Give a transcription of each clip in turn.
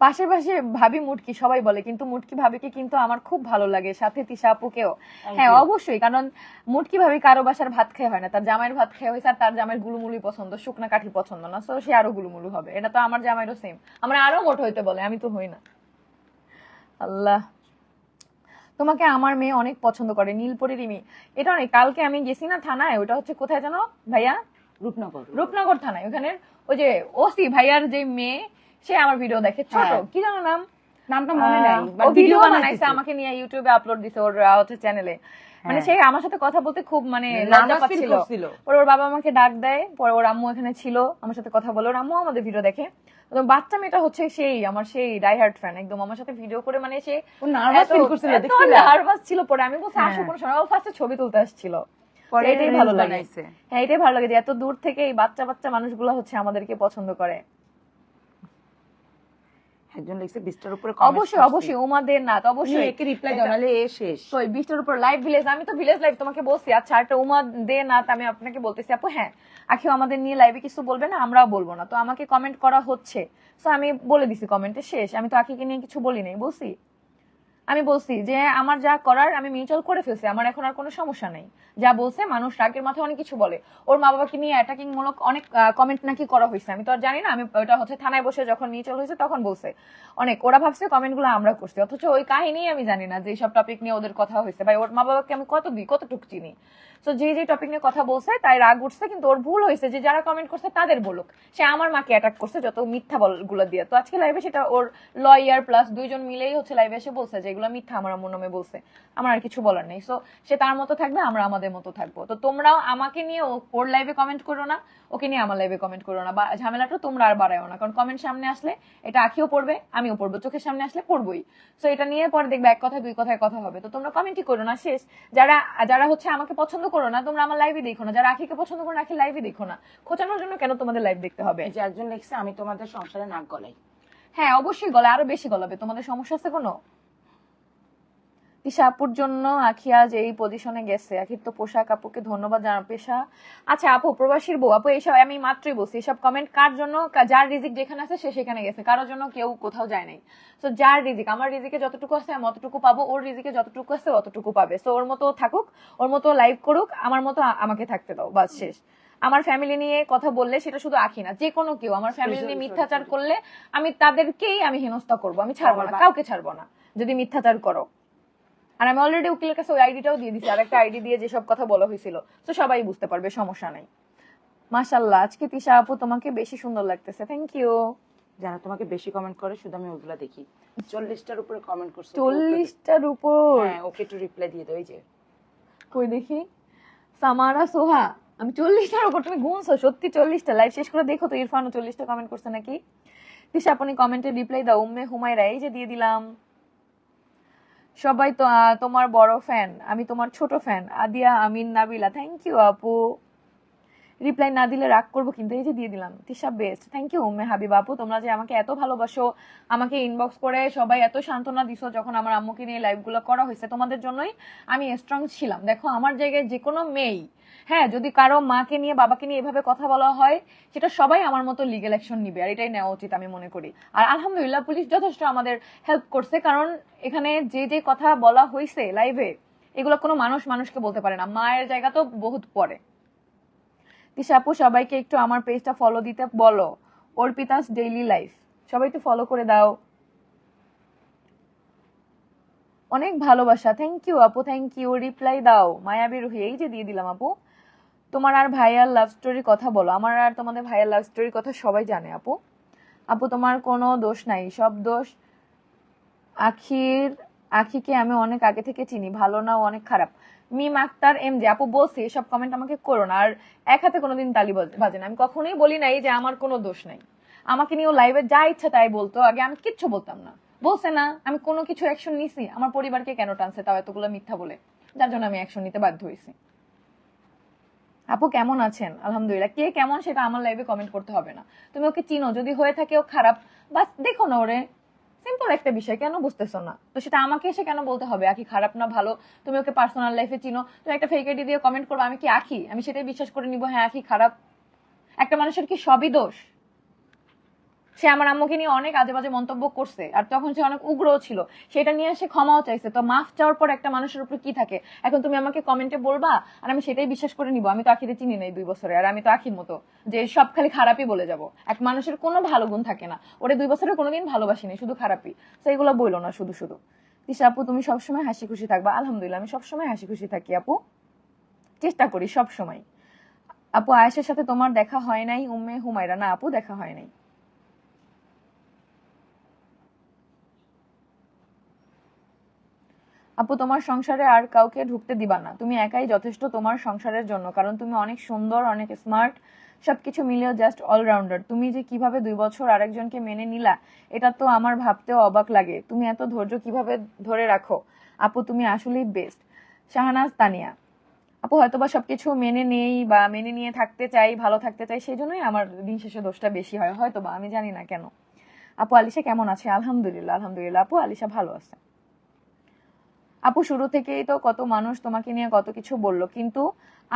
পাশে পাশে ভাবি মুটকি সবাই বলে কিন্তু মুটকি ভাবিকে কিন্তু আমার খুব ভালো লাগে সাথে তিশা আপুকেও। হ্যাঁ অবশ্যই কারণ মুটকি ভাবি কারও বাসার ভাত খেয়ে হয় না তার জামাইয়ের ভাত খেয়ে হয়েছে আর তার জামাইয়ের গুলুমুলি পছন্দ শুকনা কাঠি পছন্দ না তো সে আরও গুলুমুলু হবে। এটা তো আমার জামাইরও সেম আমরা আরও মোটো হইতে বলে আমি তো হই না। আল্লাহ। তোমাকে আমার মেয়ে অনেক পছন্দ করে নীলপরি রিমি। এটা অনেক কালকে আমি গেছি না থানায় ওটা হচ্ছে কোথায় জানো ভাইয়া? রূপনগর। রূপনগর থানায় ওখানে ওই যে ওসি ভাইয়ার যে মেয়ে সে আমার ভিডিও দেখে ছোট। হ্যাঁ। কি জানো নাম? নামটা মনে নাই ভিডিও বানাইছে। আমাকে নিয়ে ইউটিউবে আপলোড দিছে ওর হচ্ছে চ্যানেলে মানে সে আমার সাথে কথা বলতে খুব মানে লজ্জা পাচ্ছিল। পরে ওর বাবা আমাকে ডাক দেয় পরে ওর আম্মু এখানে ছিল আমার সাথে কথা বলে। ওর আম্মু আমাদের ভিডিও দেখে। তো বাচ্চা মেয়েটা হচ্ছে সেই আমার সেই ডাইহার্ট ফ্যান একদম আমার সাথে ভিডিও করে মানে সে নার্ভাস ফিল করছিল দেখছিলা? নার্ভাস ছিল পরে। আমি বলছি আসো হ্যাঁ। কোনো সময়। ও ফার্স্টে ছবি তুলতে আসছিল। পরে এটাই ভালো লাগে। হ্যাঁ এটাই ভালো লাগে যে এত দূর থেকে এই বাচ্চা বাচ্চা মানুষগুলো হচ্ছে আমাদেরকে পছন্দ করে। একজন লিখছে বিশটার উপরে অবশ্যই অবশ্যই উমাদের অবশ্যই। একে রিপ্লাই দাও নাহলে এ শেষ। তো বিশটার উপর লাইভ ভিলেজ আমি তো ভিলেজ লাইভ তোমাকে বলছি। আচ্ছা একটা উমা দে নাথ আমি আপনাকে বলতেছি আপু হ্যাঁ আখিও আমাদের নিয়ে লাইভে কিছু বলবে না? আমরাও বলব না। তো আমাকে কমেন্ট করা হচ্ছে। তো আমি বলে দিছি কমেন্টে শেষ। আমি তো আখিকে নিয়ে কিছু বলি নাই বলছি আমি বলছি যে, আমার যা করার আমি মিউচুয়াল করে ফেলছি, আমার এখন আর কোনো সমস্যা নেই। যা বলছে মানুষ রাগের মাথায় অনেক কিছু বলে। ওর মা বাবাকে নিয়ে অ্যাটাকিং মূলক অনেক কমেন্ট নাকি করা হয়েছে। আমি তো আর জানি না, আমি ওটা হচ্ছে থানায় বসে যখন মিউচুয়াল হয়েছে তখন বলছে। অনেক, ওরা ভাবছে কমেন্টগুলো আমরা করছি। অথচ ওই কাহিনী আমি জানি না যে সব টপিক নিয়ে ওদের কথা হয়েছে। ভাই, ওর মা বাবাকে আমি কত দিই কতটুক চিনি? তো যে যে টপিক নিয়ে কথা বলছে, তাই রাগ উঠছে, কিন্তু ওর ভুল হয়েছে যে যারা কমেন্ট করছে তাদের বলুক। সে আমার মাকে অ্যাটাক করছে যত মিথ্যা গুলো দিয়ে। তো আজকে লাইভে সেটা ওর লয়ার প্লাস দুইজন মিলেই হচ্ছে লাইভে এসে বলছে যে এগুলো মিথ্যা আমার আম্মুর নামে বলছে। আমার আর কিছু বলার নেই। সো সে তার মতো থাকবে আমরা আমাদের মতো থাকব। তো তোমরাও আমাকে নিয়ে ওর লাইভে কমেন্ট করো না ওকে নিয়ে আমার লাইভে কমেন্ট করো না। বা ঝামেলাটা তোমরা আর বাড়ায়ও না কারণ কমেন্ট সামনে আসলে এটা আখিও পড়বে আমিও পড়ব চোখের সামনে আসলে পড়বোই। তো এটা নিয়ে পরে দেখবে এক কথায় দুই কথায় কথা হবে। তো তোমরা কমেন্টই করো না শেষ। যারা যারা হচ্ছে আমাকে পছন্দ করো না তোমরা আমার লাইভে দেখো না। যারা আখিকে পছন্দ করো না আখি লাইভে দেখো না। খোঁচানোর জন্য কেন তোমাদের লাইভ দেখতে হবে? যে একজন লিখছে আমি তোমাদের সংসারে নাক গলাই। হ্যাঁ অবশ্যই গলা আরও বেশি গলাবে। তোমাদের সমস্যা আছে কোনো? তিশা আপুর জন্য আখি আজ এই পজিশনে গেছে। আখির তো পোশাক আপুকে ধন্যবাদ জানা পেশা। আচ্ছা আপু প্রবাসীর বউ আপু এইসব আমি মাত্রই বলছি এসব কমেন্ট কার জন্য যার রিজিক যেখানে আছে সে সেখানে গেছে কারোর জন্য কেউ কোথাও যায় নাই। তো যার রিজিক আমার রিজিকে যতটুকু আছে আমি অতটুকু পাবো ওর রিজিকে যতটুকু আছে অতটুকু পাবে। তো ওর মতো থাকুক ওর মতো লাইভ করুক আমার মতো আমাকে থাকতে দাও বাস শেষ। আমার ফ্যামিলি নিয়ে কথা বললে সেটা শুধু আখি না যে কোনো কেউ আমার ফ্যামিলি নিয়ে মিথ্যাচার করলে আমি তাদেরকেই আমি হেনস্থা করব আমি ছাড়বো না কাউকে ছাড়বো না। যদি মিথ্যাচার করো আর আমি অলরেডি উকিলের কাছে ওই আইডিটাও দিয়ে দিছি। আর একটা আইডি দিয়ে যেসব কথা বলা হয়েছিল। তো সবাই বুঝতে পারবে সমস্যা নাই। মাশাল্লাহ আজকে তিশা আপু তোমাকে বেশি সুন্দর লাগতেছে। থ্যাংক ইউ যারা তোমাকে বেশি কমেন্ট করে শুধু আমি ওগুলা দেখি। চল্লিশটার উপরে কমেন্ট করছে চল্লিশটার উপর? হ্যাঁ ওকে একটু রিপ্লাই দিয়ে দাও এই যে। কই দেখি? সামারা সোহা আমি চল্লিশটার উপর তুমি গুনছো সত্যি চল্লিশটা। লাইভ শেষ করে দেখো তো ইরফানও চল্লিশটা কমেন্ট করছে নাকি? তিশা আপনি কমেন্টে রিপ্লাই দাও। উম্মে হুমায়রা এই যে দিয়ে দিলাম। সবাই তো তোমার বড় ফ্যান আমি তোমার ছোট fan Adiya, Amin, Nabila thank you আপু। রিপ্লাই না দিলে রাগ করব, কিন্তু এই যে দিয়ে দিলাম Tisha best thank you Umme Habib আপু, তোমরা যে আমাকে এত ভালোবাসো, আমাকে ইনবক্স করে সবাই এত সান্ত্বনা দিছো যখন আমার আম্মুকে নিয়ে লাইভগুলো করা হয়েছে, তোমাদের জন্যই আমি স্ট্রং ছিলাম। দেখো, আমার জায়গায় যে কোনো মেয়েই হ্যাঁ যদি কারও মাকে নিয়ে, বাবাকে নিয়ে এভাবে কথা বলা হয়, সেটা সবাই আমার মতো লিগেল অ্যাকশন নিবে, আর এটাই নেওয়া উচিত আমি মনে করি। আর আলহামদুলিল্লাহ, পুলিশ যথেষ্ট আমাদের হেল্প করছে, কারণ এখানে যে যে কথা বলা হয়েছে লাইভে এগুলো কোনো মানুষ মানুষকে বলতে পারে না। মায়ের জায়গা তো বহুত পরে। তিশা আপু, সবাইকে একটু আমার পেজটা ফলো দিতে বলো। অর্পিতাস ডেইলি লাইফ সবাই একটু ফলো করে দাও। অনেক ভালোবাসা। থ্যাংক ইউ আপু থ্যাংক ইউ রিপ্লাই দাও। মায়াবী রুহি, এই যে দিয়ে দিলাম আপু। তোমার আর ভাইয়ার লাভ স্টোরির কথা বলো। আমার আর তোমাদের ভাইয়ার লাভ স্টোরির কথা সবাই জানে আপু। আপু, তোমার কোনো দোষ নাই। সব দোষ আখির আখিকে আমি অনেক আগে থেকে চিনি, ভালো না ও অনেক খারাপ। মিম আক্তার, এম যে আপু বলছি, এসব কমেন্ট আমাকে করো না, আর এক হাতে কোনোদিন তালি বাজ- না। আমি কখনোই বলি নাই যে আমার কোনো দোষ নাই। আমাকে নিয়ে লাইভে যা ইচ্ছা তাই বলতো, আগে আমি কিচ্ছু বলতাম না। বলছে না, আমি কোনো কিছু অ্যাকশন নিছি, আমার পরিবারকে কেন টানছে তাও এতগুলো মিথ্যা বলে। যার জন্য আমি অ্যাকশন নিতে বাধ্য হয়েছি। আপু কেমন আছেন? আলহামদুলিল্লাহ। কে কেমন সেটা আমার লাইভে কমেন্ট করতে হবে না। তুমি ওকে চিনো, যদি হয়ে থাকে ও খারাপ, বাস দেখো না ওরে। সিম্পল একটা বিষয়, কেন বুঝতেছো না? তো সেটা আমাকে এসে কেন বলতে হবে? আকি খারাপ না, ভালো? তুমি ওকে পার্সোনাল লাইফে চিনো? তুমি একটা ফেক আইডি দিয়ে কমেন্ট করব, আমি কি আঁকি আমি সেটাই বিশ্বাস করে নিবো হ্যাঁ আঁকি খারাপ। একটা মানুষের কি সবই দোষ? সে আমার আম্মুকে নিয়ে অনেক আজে বাজে মন্তব্য করছে, আর তখন সে অনেক উগ্রও ছিল। সেটা নিয়ে সে ক্ষমাও চাইছে। তো মাফ চাওয়ার পর একটা মানুষের উপর কি থাকে? এখন তুমি আমাকে কমেন্টে বলবা, আর আমি সেটাই বিশ্বাস করে নিব। আমি তো আখিরে চিনি নাই দুই বছরে, আর আমি তো আখির মতো যে সব খালি খারাপই বলে যাব। এক মানুষের কোনো ভালো গুণ থাকে না। ওরে দুই বছরে কোনোদিন ভালোবাসিনি, শুধু খারাপই। তো এগুলো বইলো না শুধু শুধু। তিশা আপু, তুমি সবসময় হাসি খুশি থাকবা। আলহামদুলিল্লাহ, আমি সবসময় হাসি খুশি থাকি আপু। চেষ্টা করি সব সময় আপু, আয়েশের সাথে তোমার দেখা হয় নাই, উম্মে হুমায়রা। না, আপু, দেখা হয় নাই। আপু, তোমার সংসারে আর কাউকে ঢুকতে দিবা না। তুমি একাই যথেষ্ট তোমার সংসারের জন্য, কারণ তুমি অনেক সুন্দর, অনেক স্মার্ট সবকিছু মিলিয়েও জাস্ট অলরাউন্ডার তুমি যে কীভাবে দুই বছর আরেকজনকে মেনে নিলা, এটা তো আমার ভাবতেও অবাক লাগে। তুমি এত ধৈর্য কীভাবে ধরে রাখো? আপু, তুমি আসলেই বেস্ট শাহনাজ, তানিয়া। আপু, হয়তোবা সবকিছু মেনে নেই বা মেনে নিয়ে থাকতে চাই, ভালো থাকতে চাই, সেই জন্যই আমার দিন শেষে দোষটা বেশি হয়। হয়তো বা আমি জানি না কেন। আপু, আলিশা কেমন আছে? আলহামদুলিল্লাহ আলহামদুলিল্লাহ। আপু, আলিশা ভালো আছে। আপু, শুরু থেকেই তো কত মানুষ তোমাকে নিয়ে কত কিছু বলল, কিন্তু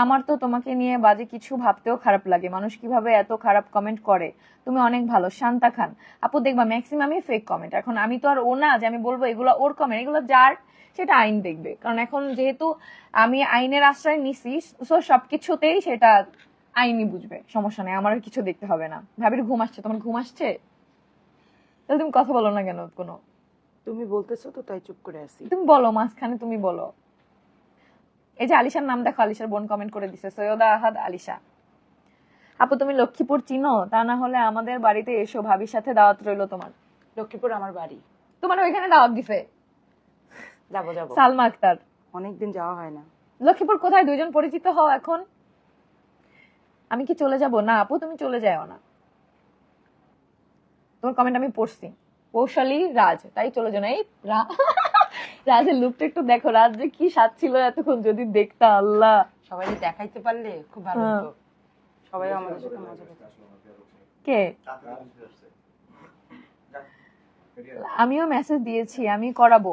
আমার তো তোমাকে নিয়ে বাজে কিছু ভাবতেও খারাপ লাগে। মানুষ কীভাবে এত খারাপ কমেন্ট করে? তুমি অনেক ভালো, শান্তা খান। আপু, দেখবা ম্যাক্সিমামই ফেক কমেন্ট এখন আমি তো আর ও না যে আমি বলব এগুলো ওর কমেন্ট এগুলো যার, সেটা আইন দেখবে। কারণ এখন যেহেতু আমি আইনের আশ্রয় নিছি সো সবকিছুতেই সেটা আইনই বুঝবে, সমস্যা নেই আমার কিছু দেখতে হবে না। ভাবির ঘুম আসছে, তোমার ঘুম আসছে? তাহলে তুমি কথা বলো না কেন কোনো? তুমি বলতেছো তো তাই চুপ করে আছি। তুমি বলো মাঝখানে তুমি বলো। এই যে আলিশার নাম দেখো আলিশার বোন কমেন্ট করে দিছে সৈয়দা আহাদ আলিশা। আপু তুমি লক্ষ্মীপুর চিনো? তা না হলে আমাদের বাড়িতে এসো ভাবির সাথে দাওয়াত রইল তোমার। লক্ষ্মীপুর আমার বাড়ি। তোমার ওইখানে দাওয়াত দিছে? যাব যাব। সালমা আক্তার। অনেকদিন যাওয়া হয় না। লক্ষ্মীপুর কোথায়? দুইজন পরিচিত হও এখন। আমি কি চলে যাব? না আপু তুমি চলে যাও না। তোমার কমেন্ট আমি পড়ছি। কৌশালী রাজ তাই চলে যাও না এই রাজের লুকটা একটু দেখো রাজ যে কি স্বাদ ছিল এতক্ষণ যদি দেখতা আল্লাহ। সবাই দেখাইতে পারলে খুব ভালো হ্যাঁ। হতো। সবাই আমাদের সাথে মজা করতো। কে? আমিও মেসেজ দিয়েছি আমি করাবো।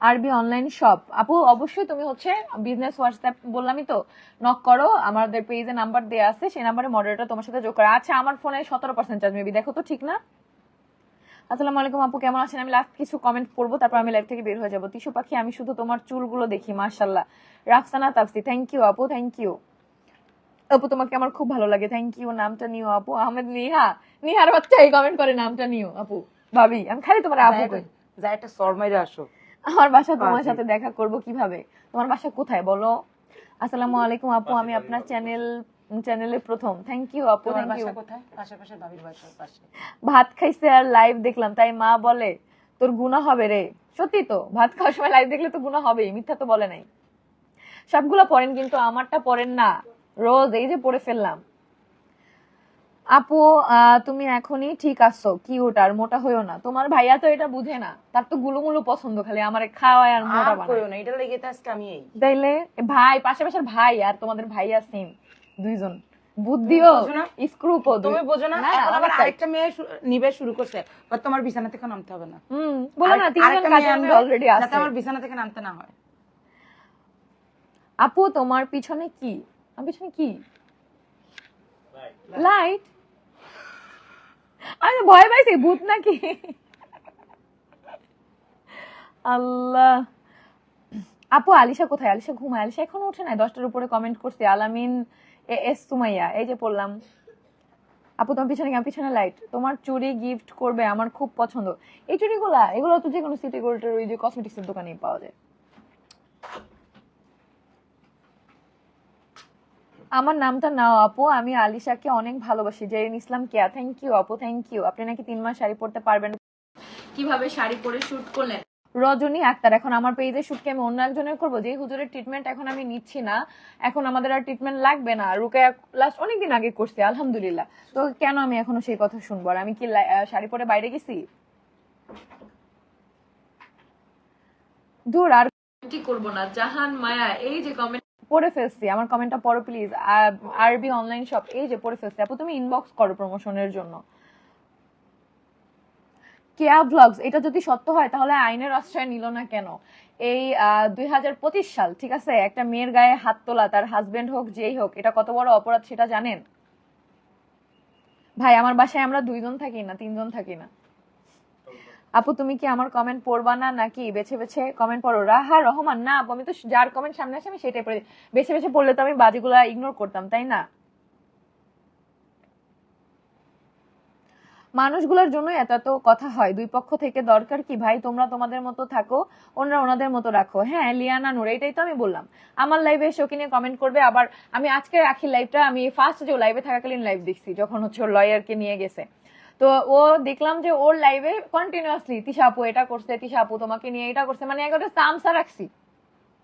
আরবি অনলাইন শপ আপু অবশ্যই তুমি হচ্ছে বিজনেস হোয়াটসঅ্যাপ বললামই তো নক করো আমাদের পেজে নাম্বার দেওয়া আছে সেই নাম্বারে মডারেটর তোমার সাথে যোগ করা। আচ্ছা আমার ফোনে সতেরো পার্সেন্ট চার্জ মেবি দেখো তো ঠিক না? আসসালামু আলাইকুম আপু কেমন আছেন? আমি লাস্ট কিছু কমেন্ট করব তারপর আমি লাইভ থেকে বের হয়ে যাব। তিশু পাখি আমি শুধু তোমার চুলগুলো দেখি মার্শাল্লাহ রাফসানা তাপসি থ্যাংক ইউ আপু থ্যাংক ইউ আপু তোমাকে আমার খুব ভালো লাগে থ্যাংক ইউ নামটা নিও আপু আহমেদ নিহা নিহার বাচ্চা এই কমেন্ট করে নামটা নিও আপু ভাবি। আমি খালি তোমার আপু কই? যা একটা শর্মাইরে আসো। আমার বাসা তোমার। সাথে দেখা করব কীভাবে? তোমার বাসা কোথায় বলো? আসসালামু আলাইকুম আপু আমি আপনার চ্যানেল চ্যানেলে প্রথম। থ্যাংক ইউ আপু থ্যাংক ইউ কোথায়? পাশাপাশি ভাবির বাসার পাশে। ভাত খাইছে আর লাইভ দেখলাম তাই মা বলে তোর গুণা হবে রে। সত্যি তো ভাত খাওয়ার সময় লাইভ দেখলে তো গুণা হবেই মিথ্যা তো বলে নাই। সবগুলো পড়েন কিন্তু আমারটা পড়েন না। রোজ এই যে পড়ে ফেললাম। আপু তুমি এখনই ঠিক আছো কিউট আর মোটা হইও না। তোমার ভাইয়া তো এটা বুঝে না তার তো গুলুমুলু পছন্দ খালি আমার খাওয়ায় আর মোটা বানায়। না এটা লেগে আজকে আমি এই। তাইলে ভাই পাশে পাশের ভাই আর তোমাদের ভাইয়া সেম দুইজন। বুদ্ধিও? স্ক্রুপও তুমি বোঝো না না, এখন আবার আরেকটা মেয়ে নিবে শুরু করছে বাট তোমার বিছানা থেকে নামতে হবে না। হুম বলো না তিনজন কাজে আনবে, অলরেডি যাতে আছে। আমার বিছানা থেকে নামতে না হয়। আপু তোমার পিছনে কি? আমার পিছনে কি? লাইট আমি ভয় পাইছি ভূত নাকি? আল্লাহ। আপু আলিশা কোথায়? আলিশা ঘুমায়। আলিশা এখনও ওঠে নাই। দশটার উপরে কমেন্ট করছে। আলামিন এ, এস সুমাইয়া, এই যে পড়লাম। আপু, তোমার পিছনে কেমন পিছনে লাইট তোমার চুড়ি গিফট করবে আমার খুব পছন্দ। এই চুড়িগুলা, এগুলো তো যে কোনো সিটি গোল্ডের ওই যে কসমেটিক্সের দোকানেই পাওয়া যায়। আমার নামটা নাও, আপু। আমি আলিশাকে অনেক ভালোবাসি। জেরিন ইসলাম কেয়া থ্যাংক ইউ আপু থ্যাংক ইউ আপনি নাকি তিন মাস শাড়ি পরতে পারবেন? কীভাবে শাড়ি পরে শুট করলেন? রজনী আক্তার। এখন আমার পেজে শুটকে আমি অন্য একজনের করব। যে হুজুরের ট্রিটমেন্ট এখন আমি নিচ্ছি না এখন আমাদের আর ট্রিটমেন্ট লাগবে না। রুকায়া লাস্ট অনেকদিন আগে করছি আলহামদুলিল্লাহ। তো কেন আমি এখনও সেই কথা শুনব? আর আমি কি শাড়ি পরে বাইরে গেছি? দূর আর কি করব না? জাহান মায়া এই যে কমেন্ট পড়ে ফেলছি। আমার কমেন্টটা পড়ো প্লিজ আরবি অনলাইন শপ এই যে পড়ে ফেলছি। আপু তুমি ইনবক্স করো প্রমোশনের জন্য। কেয়া ভ্লগস এটা যদি সত্য হয়, তাহলে আইনের আশ্রয় নিল না কেন? এই দুই সাল, ঠিক আছে? একটা মেয়ের গায়ে হাত তোলা, তার হাজবেন্ড হোক, যেই হোক, এটা কত বড় অপরাধ সেটা জানেন? ভাই, আমার বাসায় আমরা দুইজন থাকি না, তিনজন থাকি না। আপু, তুমি কি আমার কমেন্ট পড়বা না, নাকি বেছে বেছে কমেন্ট পড়ো? রাহা, রহমান, না, আপু, আমি তো যার কমেন্ট সামনে আসে আমি সেটাই পড়ি বেছে বেছে পড়লে তো আমি বাজিগুলা ইগনোর করতাম, তাই না? মানুষগুলোর জন্য এত এত কথা হয়। দুই পক্ষ থেকে দরকার কি ভাই তোমরা তোমাদের মতো থাকো ওনারা ওনাদের মতো রাখো। হ্যাঁ লিয়ানা নুর এটাই তো আমি বললাম। আমার লাইভে এসে ওকে নিয়ে কমেন্ট করবে আবার আমি আজকে রাখি লাইভটা আমি ফার্স্ট যে লাইভে থাকাকালীন লাইভ দেখছি যখন হচ্ছে ওর লয়ারকে নিয়ে গেছে। তো ও দেখলাম যে ওর লাইভে কন্টিনিউয়াসলি তিশা আপু এটা করছে তিশা আপু তোমাকে নিয়ে এটা করছে। মানে একটা তামসা রাখছি।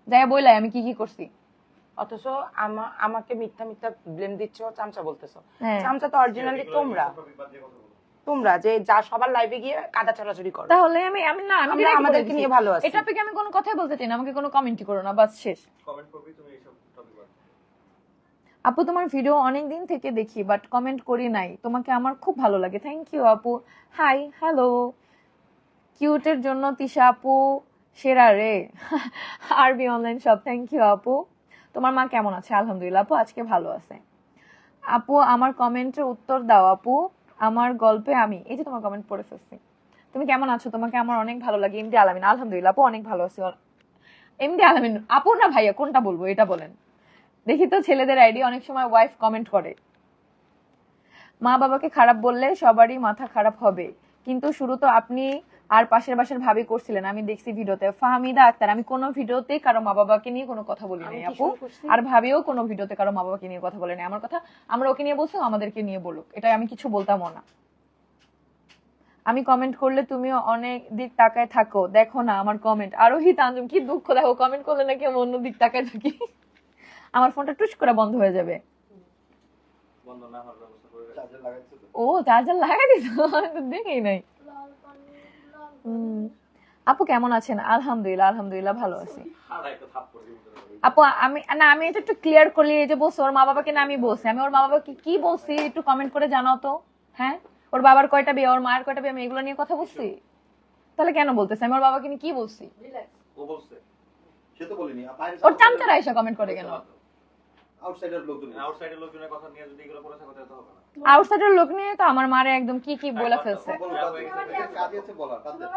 যাই বললাই আমি কি কি করছি। অথচ আমা- আমাকে মিথ্যা মিথ্যা ব্লেম দিচ্ছ চামচা বলতেছো। হ্যাঁ। চামচা তো অরিজিনালি তোমরা। তোমরা যে যা সবার লাইভে গিয়ে কাদা ছড়াছড়ি করো। তাহলে আমি আমি না আমি আমাদেরকে নিয়ে ভালো আছি। এটা থেকে আমি কোনো কথাই বলতে চাই না আমাকে কোনো কমেন্টই করো না বাস শেষ। কমেন্ট করবি তুমি এইসব টপিক আপু তোমার ভিডিও অনেক দিন থেকে দেখি বাট কমেন্ট করি নাই। তোমাকে আমার খুব ভালো লাগে। থ্যাংক ইউ আপু। হাই হ্যালো কিউটের জন্য তিশা আপু সেরা রে। আরবি অনলাইন শপ থ্যাংক ইউ আপু। তোমার মা কেমন আছে? আলহামদুলিল্লাহ আপু আজকে ভালো আছে। আপু আমার কমেন্টের উত্তর দাও আপু। আমার গল্পে আমি, এই যে তোমার কমেন্ট পড়ে ফেলছি। তুমি কেমন আছো? তোমাকে আমার অনেক ভালো লাগে। এমডি আলামিন, আলহামদুলিল্লাহ, আপু অনেক ভালো আছি। এমডি আলামিন, আপু না ভাইয়া, কোনটা বলব? এটা বলেন। দেখি তো ছেলেদের আইডি, অনেক সময় ওয়াইফ কমেন্ট করে। মা বাবাকে খারাপ বললে সবারই মাথা খারাপ হবে। কিন্তু শুরু তো আপনি আর পাশের বাসার ভাবি করছিলেন আমি দেখছি ভিডিওতে ফাহমিদা আক্তার আমি কোনো ভিডিওতে কারও মা বাবাকে নিয়ে কোনো কথা বলি নাই আপু। আর ভাবিও কোনো ভিডিওতে কারও মা বাবাকে নিয়ে কথা বলে নাই আমার কথা আমরা ওকে নিয়ে বলছো আমাদেরকে নিয়ে বলুক। এটা আমি কিছু বলতামও না। আমি কমেন্ট করলে তুমিও অনেক দিক তাকায় থাকো। দেখো না আমার কমেন্ট আরোহী তানজুম কি দুঃখ দেখো কমেন্ট করলে নাকি আমি অন্য দিক তাকায় থাকি। আমার ফোনটা টুস করে বন্ধ হয়ে যাবে। বন্ধ না হওয়ার ব্যবস্থা করে চার্জার লাগাইছো ও চার্জার লাগাই দিত আমি তো দেখেই নাই। আপু কেমন আছেন? আলহামদুলিল্লাহ আলহামদুলিল্লাহ ভালো আছি। আপু আমি না আমি এটা একটু ক্লিয়ার করলি এই যে বলছো ওর মা বাবাকে না আমি বলছি। আমি ওর মা বাবাকে কি বলছি একটু কমেন্ট করে জানাও তো। হ্যাঁ? ওর বাবার কয়টা বিয়ে ওর মায়ের কয়টা বিয়ে আমি এগুলো নিয়ে কথা বলছি? তাহলে কেন বলতেছে? আমি ওর বাবাকে নিয়ে কি বলছি? ও বলছে। সে তো বলিনি। ওর চামচারা এসে কমেন্ট করে কেন আউটসাইডার লোকজন আউটসাইডের লোকজনের কথা নিয়ে যদি এগুলো করে থাকো তো হবে না। আউটসাইডের লোক নিয়ে তো আমার মারে একদম কি কি বলে ফেলছে। বলো তাদের কাজে আছে বলা তাদের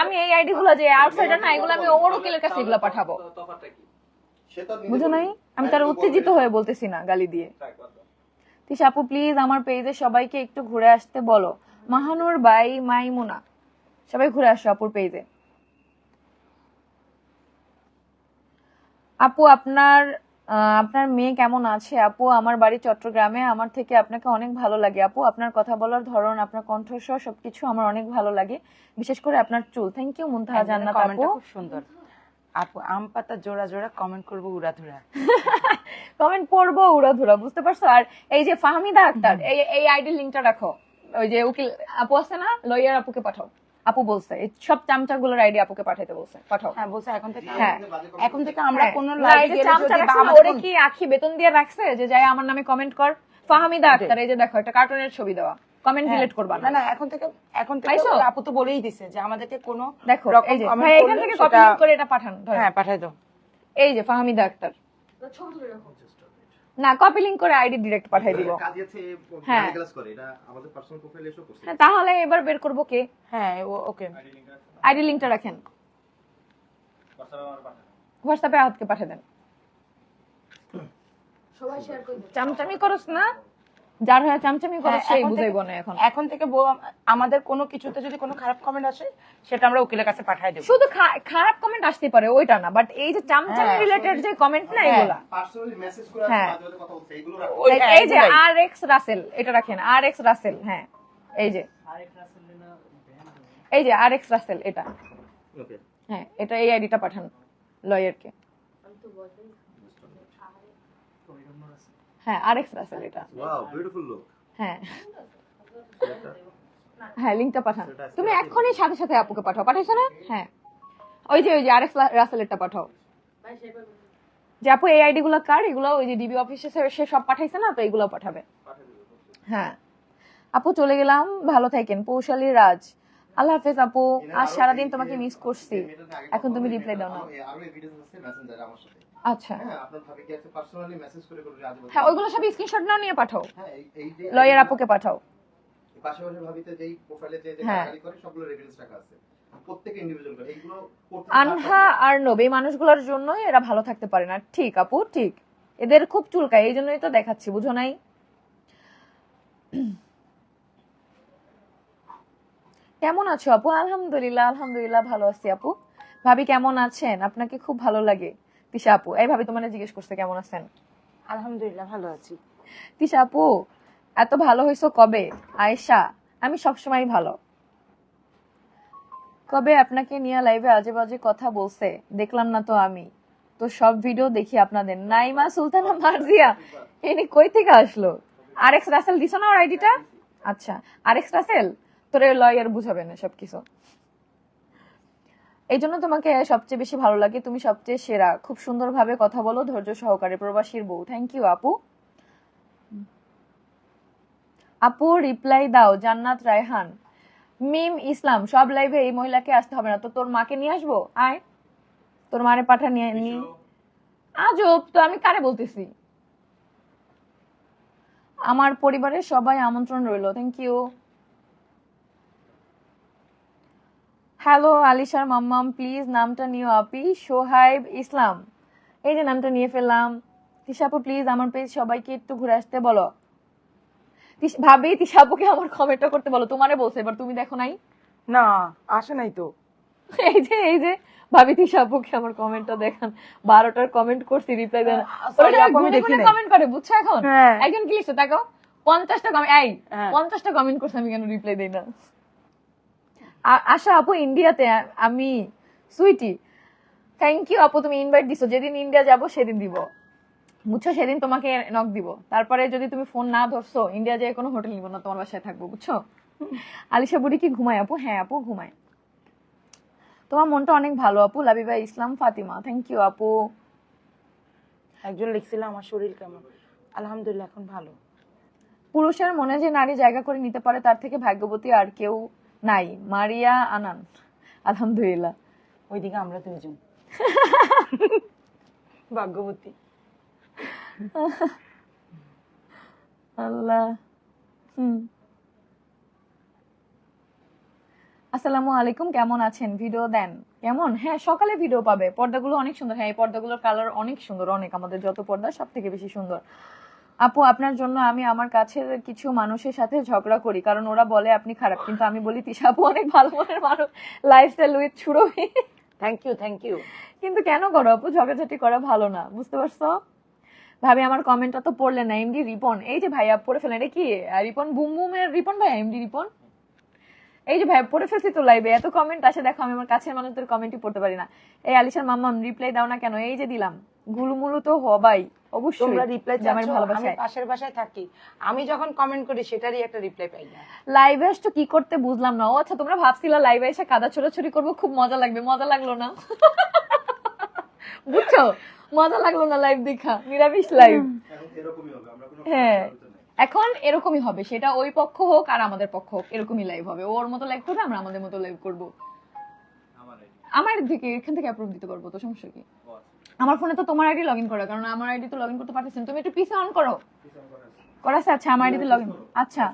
আমি এই আইডি গুলো যে আউটসাইডার না এগুলো আমি ওর উকিলের কাছে এগুলো পাঠাবো। তো তফাৎটা কি? সে তো নিজে বুঝো নাই? আমি তার উত্তেজিত হয়ে বলতেছি না গালি দিয়ে। তিশা আপু প্লিজ আমার পেজে সবাইকে একটু ঘুরে আসতে বলো। মাহানুর বাই মাইমুনা সবাই ঘুরে আসো আপুর পেজে আপু আপনার আপনার মেয়ে কেমন আছে? আপু আমার বাড়ি চট্টগ্রামে। আমার থেকে আপনাকে অনেক ভালো লাগে আপু। আপনার কথা বলার ধরন আপনার কণ্ঠস্বর সবকিছু আমার অনেক ভালো লাগে। বিশেষ করে আপনার চুল। থ্যাংক ইউ মুনতাহা জান্নাত আপু। খুব সুন্দর। আপু আম পাতা জোড়া জোড়া কমেন্ট করব উড়াধুরা কমেন্ট পড়ব উড়াধুরা বুঝতে পারছ? আর এই যে ফাহমিদা আক্তার এই এই আইডি লিংকটা রাখো। ওই যে উকিল আপু আছে না? লয়ার আপুকে পাঠাও। আপু বলছে এই সব চামচাগুলোর আইডি আপুকে পাঠাইতে বলছে পাঠাও। হ্যাঁ বলছে এখন থেকে হ্যাঁ। এখন থেকে আমরা। কোনো লাইভে চামচা রাখছে ওরে কি আখি বেতন দিয়ে রাখছে? যে যাই আমার নামে কমেন্ট কর। ফাহমিদা আক্তার এই যে দেখো একটা কার্টুনের ছবি দেওয়া। কমেন্ট হ্যাঁ। ডিলিট করবা না। না না এখন থেকে এখন থেকে? আপু তো বলেই দিছে যে আমাদেরকে কোনো দেখো এই যে ভাই এখান থেকে কপি করে এটা পাঠান হ্যাঁ পাঠাই দাও। এই যে ফাহমিদা আক্তার। না কপি লিংক করে আইডি ডাইরেক্ট পাঠিয়ে দিব। কাজে আছে হ্যাঁ। ক্লাস করে এটা আমাদের পার্সোনাল প্রোফাইলে এসে করছে। হ্যাঁ তাহলে এবার বের করব কে? হ্যাঁ ওকে। আইডি লিংকটা রাখেন। হোয়াটসঅ্যাপে আহতকে পাঠিয়ে দেন। চামচামি করস না। যার হয়ে চামচামি করস হ্যাঁ, সেই বুঝাইব না এখন। এখন থেকে বউ- আমাদের কোনো কিছুতে যদি কোনো খারাপ কমেন্ট আসে সেটা আমরা উকিলের কাছে পাঠাই দেবো। শুধু খারাপ কমেন্ট আসতে পারে ওইটা না। বাট এই যে চামচামি হ্যাঁ, রিলেটেড যে কমেন্ট না হ্যাঁ। এগুলা। পার্সোনালি মেসেজ করে হ্যাঁ। কথা বলছে এগুলো ওই- হ্যাঁ, এই যে আর এক্স রাসেল এটা রাখেন। আর এক্স রাসেল হ্যাঁ। এই যে। এই যে আর এক্স রাসেল এটা। ওকে হ্যাঁ এটা এই আইডিটা পাঠান লয়ারকে হ্যাঁ আর এক্স রাসেল এটা। ওয়াও বিউটিফুল লুক হ্যাঁ। হ্যাঁ লিংকটা পাঠান। তুমি এক্ষুনি সাথে সাথে আপুকে পাঠাও। পাঠাইছো না? হ্যাঁ। ওই যে ওই যে আরেক রাসেলেরটা পাঠাও। যে আপু এই আইডি গুলো কার? এগুলো ওই যে ডিবি অফিসে সে সব পাঠাইছে না? তো এগুলো পাঠাবে। হ্যাঁ। আপু চলে গেলাম। ভালো থাকেন। পৌশালী রাজ। আল্লাহ হাফেজ আপু। আজ সারাদিন তোমাকে মিস করছি। এখন তুমি রিপ্লাই দাও না। আচ্ছা। হ্যাঁ পার্সোনালি মেসেজ করে করে হ্যাঁ ওইগুলো সব স্ক্রিনশট নাও নিয়ে পাঠাও। হ্যাঁ এই- এই যে লয়ার আপুকে পাঠাও। পাশাপাশি ভাবিতে যেই প্রোফাইলে যে যে হ্যাঁ। গালাগালি করে সবগুলো রেফারেন্স রাখা আছে। প্রত্যেকে ইন্ডিভিজুয়াল করে। এইগুলো আনহা আর নব এই মানুষগুলোর জন্যই এরা ভালো থাকতে পারে না। ঠিক আপু ঠিক। এদের খুব চুলকায় এই জন্যই তো দেখাচ্ছি বুঝো নাই? কেমন আছো আপু? আলহামদুলিল্লাহ আলহামদুলিল্লাহ ভালো আছি আপু। ভাবি কেমন আছেন? আপনাকে খুব ভালো লাগে। তিশা আপু এই ভাবি তোমার জিজ্ঞেস করছে কেমন আছেন? আলহামদুলিল্লাহ ভালো আছি। তিশা আপু এত ভালো হইছো কবে? আয়েশা আমি সবসময় ভালো। কবে আপনাকে নিয়ে লাইভে আজে বাজে কথা বলছে দেখলাম না তো আমি। তো সব ভিডিও দেখি আপনাদের। নাইমা সুলতানা মার্জিয়া ইনি কই থেকে আসলো? আরেক্স রাসেল দিছো না আইডিটা আচ্ছা আরেক্স রাসেল তোরে লয়ার বুঝাবে না সবকিছু এই জন্য তোমাকে সবচেয়ে বেশি ভালো লাগে। তুমি সবচেয়ে সেরা। খুব সুন্দরভাবে কথা বলো। ধৈর্য সহকারে। প্রবাসীর বউ। থ্যাংক ইউ আপু। আপু রিপ্লাই দাও। জান্নাত রায়হান। মিম ইসলাম সব লাইভে এই মহিলাকে আসতে হবে না। তো তোর মাকে নিয়ে আসব? আয়। তোর মারে পাঠা নিয়ে নি। আজব। তো আমি কারে বলতেছি? আমার পরিবারের সবাই আমন্ত্রণ রইল। থ্যাংক ইউ হ্যালো আলিশার মাম্মাম প্লিজ নামটা নিও আপি সোহাইব ইসলাম। এই যে নামটা নিয়ে ফেললাম। তিশাপু প্লিজ আমার পেজ সবাইকে একটু ঘুরে আসতে বলো। ভাবি তিশাপুকে আমার কমেন্টটা করতে বলো। তোমারে বলছে এবার তুমি দেখো নাই? না আসে নাই তো। এই যে এই যে ভাবি তিশাপুকে আমার কমেন্টটা দেখান। বারোটার কমেন্ট করছি রিপ্লাই দেন। কমেন্ট করে বুঝছ এখন? হ্যাঁ। একজন কি লিখছে দেখো। পঞ্চাশটা কমেন্ট এই হ্যাঁ। পঞ্চাশটা কমেন্ট করছে আমি কেন রিপ্লাই দেই না? আশা আপু ইন্ডিয়াতে আমি সুইটি। থ্যাংক ইউ আপু তুমি ইনভাইট দিছো। যেদিন ইন্ডিয়া যাব সেদিন দিব। বুঝছ? সেদিন তোমাকে নক দিব। তারপরে যদি তুমি ফোন না ধরছো ইন্ডিয়া যেয়ে কোনো হোটেল নিব না তোমার বাসায় থাকব বুঝছ? আলিশা বুড়ি কি ঘুমায় আপু? হ্যাঁ আপু ঘুমায়। তোমার মনটা অনেক ভালো আপু লাবিবা ইসলাম ফাতিমা। থ্যাংক ইউ আপু। একজন লিখছিল আমার শরীর কেমন? আলহামদুলিল্লাহ এখন ভালো। পুরুষের মনে যে নারী জায়গা করে নিতে পারে তার থেকে ভাগ্যবতী আর কেউ নাই মারিয়া আনান। আলহামদুলিল্লাহ। ওইদিকে আমরা দুইজন। ভাগ্যবতী। আল্লাহ। হুম। আসসালামু আলাইকুম কেমন আছেন? ভিডিও দেন। কেমন? হ্যাঁ সকালে ভিডিও পাবে। পর্দাগুলো অনেক সুন্দর। হ্যাঁ এই পর্দাগুলোর কালার অনেক সুন্দর। অনেক আমাদের যত পর্দা সব থেকে বেশি সুন্দর। আপু আপনার জন্য আমি আমার কাছের কিছু মানুষের সাথে ঝগড়া করি কারণ ওরা বলে আপনি খারাপ। কিন্তু আমি বলি তিশা আপু অনেক ভালো মনের মানুষ লাইফস্টাইল উইথ ছুড়োই থ্যাংক ইউ থ্যাংক ইউ কিন্তু কেন করো আপু? ঝগড়াঝাটি করা ভালো না বুঝতে পারছ? ভাবি আমার কমেন্টটা তো পড়লে না এমডি রিপন। এই যে ভাই ভাইয়া পড়ে ফেলেন এটা কি? রিপন বুম বুমের রিপন ভাই এমডি রিপন? এই যে ভাই পড়ে ফেলছি তো লাইভে এত কমেন্ট আসে দেখো আমি আমার কাছের মানুষদের কমেন্টই পড়তে পারি না। এই আলিশার মাম্মাম রিপ্লাই দাও না কেন? এই যে দিলাম গুলুমুলু তো হবাই। অবশ্যই। তোমরা রিপ্লাই আমার আমি পাশের বাসায় থাকি। আমি যখন কমেন্ট করি সেটারই একটা রিপ্লাই পাই না। লাইভে আসতো কি করতে বুঝলাম না। ও আচ্ছা তোমরা ভাবছিলা লাইভে এসে কাদা ছোড়াছুড়ি করব খুব মজা লাগবে মজা লাগল না? বুঝছ? মজা লাগল না লাইভ দেখা নিরামিষ লাইভ এখন এরকমই হবে হ্যাঁ। এখন এরকমই হবে সেটা ওই পক্ষ হোক আর আমাদের পক্ষ হোক এরকমই লাইভ হবে। ওর মতো লাইভ করবে আমরা আমাদের মতো লাইভ করব। আমার দিকে এখান থেকে অ্যাপ্রুভ দিতে পারব তো সমস্যা কি। আমার ফোনে তো তোমার আইডি লগ ইন করা কারণ আমার আইডি তো লগ ইন করতে পারতেছি না। তুমি একটু পিসে অন করো করার আছে। করাছে আচ্ছা আমার আইডিতে লগ ইন আচ্ছা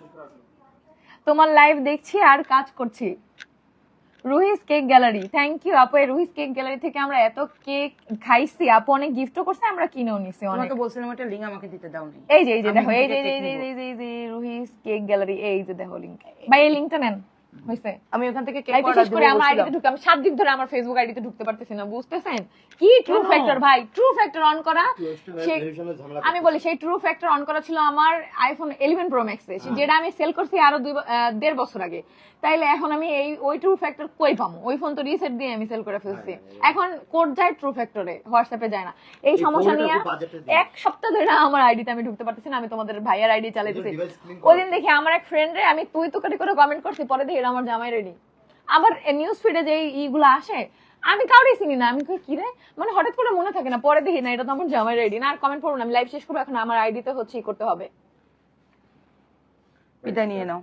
তোমার লাইভ দেখছি আর কাজ করছি Ruhi's cake gallery thank you আপু এই রুহিস কেক গ্যালারি থেকে আমরা এত কেক খাইছি আপু অনেক গিফটও করছে আমরা কিনেও নিছি অনেক তোমাকে বলছিলাম একটা লিঙ্ক আমাকে দিতে দাও এই যে এই যে দেখো এই যে এই যে এই যে রুহিস কেক গ্যালারি এই যে দেখো লিংক ভাই এই লিংকটা নেন হইছে। আমি ওখান থেকে কেক অর্ডার করে আমার আইডিতে ঢুকে আমি সাত দিন ধরে আমার ফেসবুক আইডিতে ঢুকতে পারতেছি না বুঝতেছেন? কি ট্রু ফ্যাক্টর ভাই? ট্রু ফ্যাক্টর অন করা আমি বলি সেই ট্রু ফ্যাক্টর অন করা ছিল আমার আইফোন ইলেভেন প্রো ম্যাক্স যেটা আমি সেল করছি আরও দুই দেড় বছর আগে। তাইলে এখন আমি এই ওই ট্রু ফ্যাক্টর কই পাবো ওই ফোন তো রিসেট দিয়ে আমি সেল করে ফেলছি। এখন কোড যায় ট্রু ফ্যাক্টরে হোয়াটসঅ্যাপে যায় না। এই সমস্যা নিয়ে। এক সপ্তাহ ধরে আমার আইডিতে আমি ঢুকতে পারতেছি না আমি তোমাদের ভাইয়ার আইডি চালাইতেছি। ওই দিন দেখি আমার এক ফ্রেন্ডে আমি তুই তুকারি করে কমেন্ট করছি পরে দেখি আমার জামাই রেডি আবার নিউজ ফিডে যে ইগুলো আসে, আমি কাউরে চিনি না। আমি কি রে? মানে হঠাৎ করে মনে থাকে না, পরে দেখি, না, এটা তো আমার জামাই রেডি না, আর কমেন্ট করব না, আমি লাইভ শেষ করব, এখন আমার আইডিতে হচ্ছে করতে হবে। এটা নিয়ে নাও।